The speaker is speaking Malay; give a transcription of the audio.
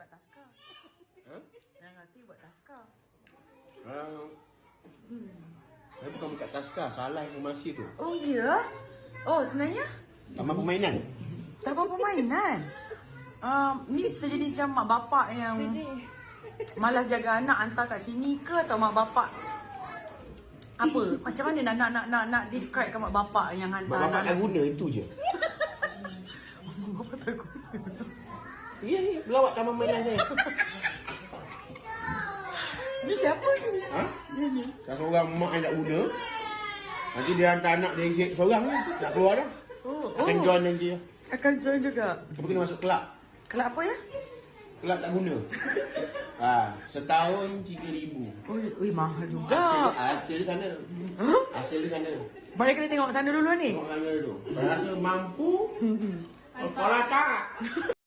buka taska. Ha? Yang hati buat taska. Uh, saya bukan buka taska, salah informasi tu. Oh ya? Oh sebenarnya Taman permainan. taman permainan. Um, ni sejenis macam mak bapak yang malas jaga anak hantar kat sini ke atau mak bapak apa? Macam mana nak nak nak nak, nak describe kat mak bapak yang hantar Mak bapak tak anak guna itu je. Mak bapak tak guna. Ya, ya, pelawak taman permainan saya. Ni siapa ni? Ha? Kalau seorang mak yang tak guna, nanti dia hantar anak dia isi seorang ni, nak keluar dah. Oh, Akan oh. join nanti. Akan join juga. Apa kena masuk kelab? Kelab apa ya? Kelab tak guna. Ha, setahun RM3,000. Ui, ui mahal Hasil, juga. hasil di sana. Huh? Hasil di sana. Mari kita tengok sana dulu ni. Tengok sana tu. Rasa mampu, kepala tak.